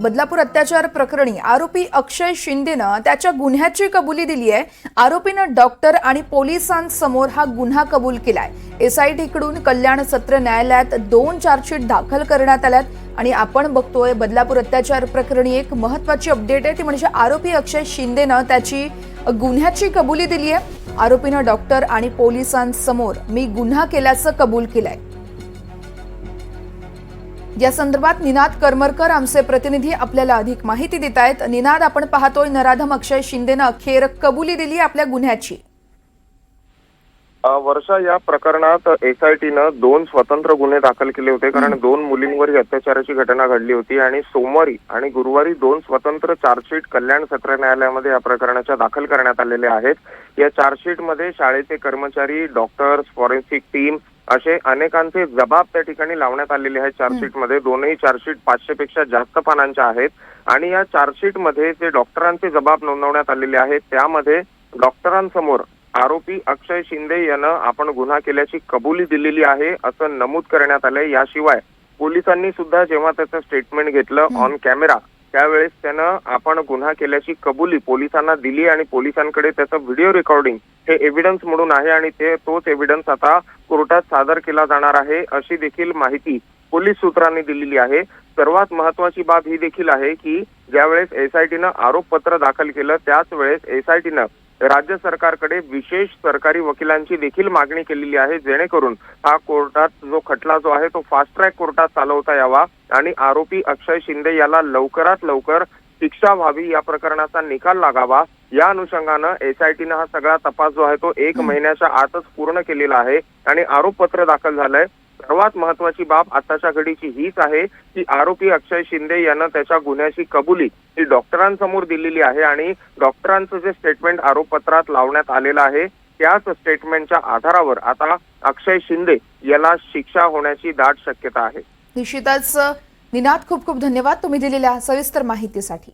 बदलापूर अत्याचार प्रकरणी आरोपी अक्षय शिंदेनं त्याच्या गुन्ह्याची कबुली दिली आहे. आरोपीनं डॉक्टर आणि पोलिसांसमोर हा गुन्हा कबूल केलाय. एसआयटीकडून कल्याण सत्र न्यायालयात दोन चार्जशीट दाखल करण्यात आल्यात आणि आपण बघतोय बदलापूर अत्याचार प्रकरणी एक महत्वाची अपडेट आहे. ती म्हणजे आरोपी अक्षय शिंदेनं त्याची गुन्ह्याची कबुली दिली आहे. आरोपीनं डॉक्टर आणि पोलिसांसमोर मी गुन्हा केल्याचं कबूल केलंय. या संदर्भात निनाद करमरकर आमचे प्रतिनिधी आपल्याला अधिक माहिती देत आहेत. निनाद आपण पाहतोय नराधम अक्षय शिंदेनं अखेर कबुली दिली आपल्या गुन्ह्याची. वर्षा या प्रकरणात एसआयटीनं दोन स्वतंत्र गुन्हे दाखल केले होते. कारण दोन मुलींवर ही अत्याचाराची घटना घडली होती आणि सोमवारी आणि गुरुवारी दोन स्वतंत्र चार्जशीट कल्याण सत्र न्यायालयामध्ये या प्रकरणाच्या दाखल करण्यात आलेल्या आहेत. या चार्जशीटमध्ये शाळेचे कर्मचारी डॉक्टर्स फॉरेन्सिक टीम असे अनेकांचे जबाब त्या ठिकाणी लावण्यात आलेले आहेत. चार्जशीटमध्ये दोनही चार्जशीट पाचशे पेक्षा जास्त पानांच्या आहेत. आणि या चार्जशीटमध्ये जे डॉक्टरांचे जबाब नोंदवण्यात आलेले आहेत त्यामध्ये डॉक्टरांसमोर आरोपी अक्षय शिंदे यानं आपण गुन्हा केल्याची कबुली दिलेली आहे असं नमूद करण्यात आलंय. याशिवाय पोलिसांनी सुद्धा जेव्हा त्याचं स्टेटमेंट घेतलं ऑन कॅमेरा त्यावेळेस त्यानं आपण गुन्हा केल्याची कबुली पोलिसांना दिली आणि पोलिसांकडे त्याचं व्हिडिओ रेकॉर्डिंग हे एव्हिडन्स म्हणून आहे आणि ते तोच एव्हिडन्स आता कोर्टात सादर केला जाणार आहे अशी देखील माहिती पोलीस सूत्रांनी दिलेली आहे. सर्वात महत्वाची बाब ही देखील आहे की ज्यावेळेस एसआयटीनं आरोपपत्र दाखल केलं त्याच वेळेस एसआयटीनं राज्य सरकारकडे विशेष सरकारी वकिलांची देखील मागणी केलेली आहे. जेणेकरून हा कोर्टात जो खटला जो आहे तो फास्ट ट्रॅक कोर्टात चालवता यावा आणि आरोपी अक्षय शिंदे याला लवकरात लवकर शिक्षा व्हावी या प्रकरणाचा निकाल लागावा. या अनुषंगानं एसआयटीनं हा सगळा तपास जो आहे तो एक महिन्याच्या आतच पूर्ण केलेला आहे आणि आरोपपत्र दाखल झालंय. सर्वात महत्वाची बाब आताच्या घडीची हीच आहे की आरोपी अक्षय शिंदे यानं त्याच्या गुन्ह्याची कबुली ही डॉक्टरांसमोर दिलेली आहे आणि डॉक्टरांचं जे स्टेटमेंट आरोपपत्रात लावण्यात आलेलं आहे त्याच स्टेटमेंटच्या आधारावर आता अक्षय शिंदे याला शिक्षा होण्याची दाट शक्यता आहे. निश्चितच निनाद खूप खूप धन्यवाद तुम्ही दिलेल्या सविस्तर माहितीसाठी.